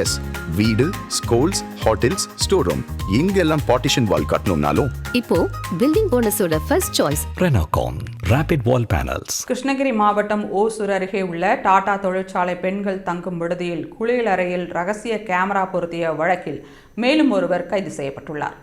S வீடு schools hotels store room இங்கெல்லாம் partition wall கட்டணும்னாலும். இப்போ building போனஸோட first choice Renocon Rapid Wall Panels. Krishnagiri மாவட்டம் ஓசூர் அருகே உள்ள டாடா தொழிற்சாலை பெண்கள் தங்கும் விடுதியில் குளியலறையில் ரகசிய கேமரா பொருத்திய வழக்கில் மேலும் ஒருவர் கைது செய்யப்பட்டுள்ளார்.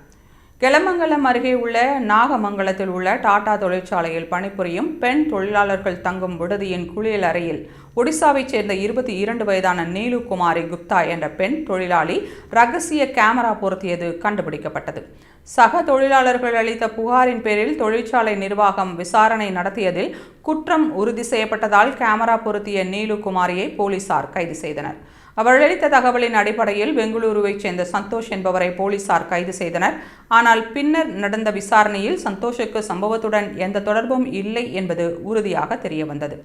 கெலமங்கலம் அருகே உள்ள நாகமங்கலத்தில் உள்ள டாடா தொழிற்சாலையில் பணிபுரியும் பெண் தொழிலாளர்கள் தங்கும் விடுதியின் குளியலறையில் ஒடிசாவைச் சேர்ந்த இருபத்தி இரண்டு வயதான நீலுகுமாரி குப்தா என்ற பெண் தொழிலாளி ரகசிய கேமரா பொருத்தியது கண்டுபிடிக்கப்பட்டது. சக தொழிலாளர்கள் அளித்த புகாரின் பேரில் தொழிற்சாலை நிர்வாகம் விசாரணை நடத்தியதில் குற்றம் உறுதி செய்யப்பட்டதால் கேமரா பொருத்திய நீலுகுமாரியை போலீசார் கைது செய்தனர். அவர் அளித்த தகவலின் அடிப்படையில் பெங்களூருவைச் சேர்ந்த சந்தோஷ் என்பவரை போலீசார் கைது செய்தனர். ஆனால் பின்னர் நடந்த விசாரணையில் சந்தோஷுக்கு சம்பவத்துடன் எந்த தொடர்பும் இல்லை என்பது உறுதியாக தெரியவந்தது.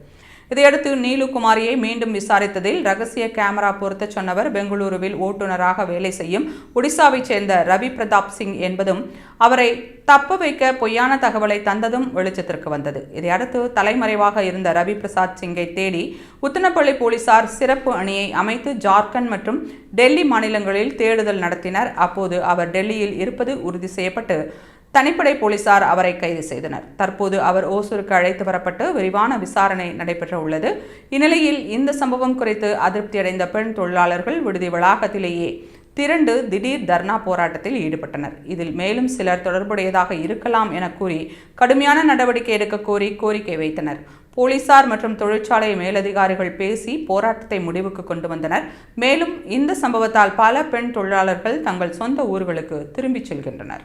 இதையடுத்து நீலுகுமாரியை மீண்டும் விசாரித்ததில் ரகசிய கேமரா பொருத்தச் சொன்னவர் பெங்களூருவில் ஓட்டுநராக வேலை செய்யும் ஒடிசாவைச் சேர்ந்த ரவி பிரதாப் சிங் என்பதும் அவரை தப்ப வைக்க பொய்யான தகவலை தந்ததும் வெளிச்சத்திற்கு வந்தது. இதையடுத்து தலைமறைவாக இருந்த ரவி பிரசாத் சிங்கை தேடி உத்தனப்பள்ளி போலீசார் சிறப்பு அணியை அமைத்து ஜார்க்கண்ட் மற்றும் டெல்லி மாநிலங்களில் தேடுதல் நடத்தினர். அப்போது அவர் டெல்லியில் இருப்பது உறுதி செய்யப்பட்டு தனிப்படை போலீசார் அவரை கைது செய்தனர். தற்போது அவர் ஓசூருக்கு அழைத்து வரப்பட்டு விரிவான விசாரணை நடைபெற்ற உள்ளது. இந்நிலையில் இந்த சம்பவம் குறித்து அதிருப்தியடைந்த பெண் தொழிலாளர்கள் விடுதி வளாகத்திலேயே திரண்டு திடீர் தர்ணா போராட்டத்தில் ஈடுபட்டனர். இதில் மேலும் சிலர் தொடர்புடையதாக இருக்கலாம் என கூறி கடுமையான நடவடிக்கை எடுக்க கோரி கோரிக்கை வைத்தனர். போலீசார் மற்றும் தொழிற்சாலை மேலதிகாரிகள் பேசி போராட்டத்தை முடிவுக்கு கொண்டு வந்தனர். மேலும் இந்த சம்பவத்தால் பல பெண் தொழிலாளர்கள் தங்கள் சொந்த ஊர்களுக்கு திரும்பிச் செல்கின்றனர்.